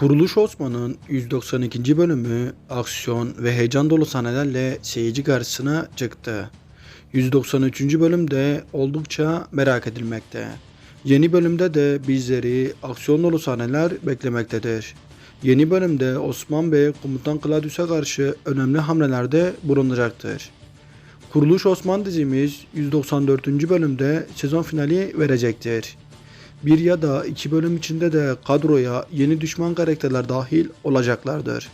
Kuruluş Osman'ın 192. bölümü aksiyon ve heyecan dolu sahnelerle seyirci karşısına çıktı. 193. bölümde oldukça merak edilmekte. Yeni bölümde de bizleri aksiyon dolu sahneler beklemektedir. Yeni bölümde Osman Bey Komutan Claudius'a karşı önemli hamlelerde bulunacaktır. Kuruluş Osman dizimiz 194. bölümde sezon finali verecektir. Bir ya da iki bölüm içinde de kadroya yeni düşman karakterler dahil olacaklardır.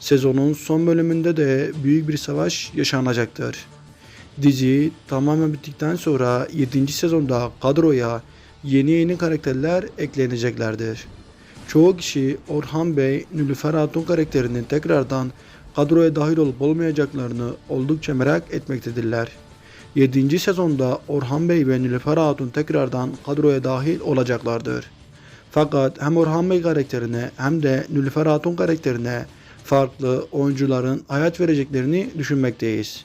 Sezonun son bölümünde de büyük bir savaş yaşanacaktır. Dizi tamamen bittikten sonra 7. sezonda kadroya yeni yeni karakterler ekleneceklerdir. Çoğu kişi Orhan Bey, Nülüfer Hatun karakterinin tekrardan kadroya dahil olup olmayacaklarını oldukça merak etmektedirler. 7. sezonda Orhan Bey ve Nilüfer Hatun tekrardan kadroya dahil olacaklardır. Fakat hem Orhan Bey karakterine hem de Nilüfer Hatun karakterine farklı oyuncuların hayat vereceklerini düşünmekteyiz.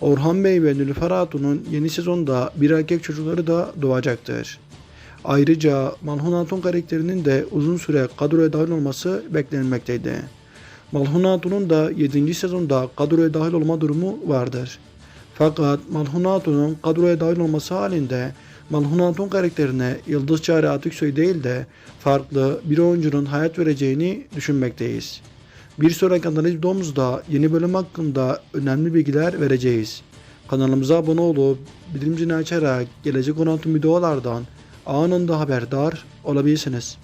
Orhan Bey ve Nilüfer Hatun'un yeni sezonda bir erkek çocukları da doğacaktır. Ayrıca Malhun Hatun karakterinin de uzun süre kadroya dahil olması beklenmekteydi. Malhun Hatun'un da 7. sezonda kadroya dahil olma durumu vardır. Fakat Malhun Hatun'un kadroya dahil olması halinde Malhun Hatun karakterine Yıldız Çağrı Atiksoy değil de farklı bir oyuncunun hayat vereceğini düşünmekteyiz. Bir sonraki analiz videomuzda yeni bölüm hakkında önemli bilgiler vereceğiz. Kanalımıza abone olup bildirim zilini açarak gelecek olan tüm videolardan anında haberdar olabilirsiniz.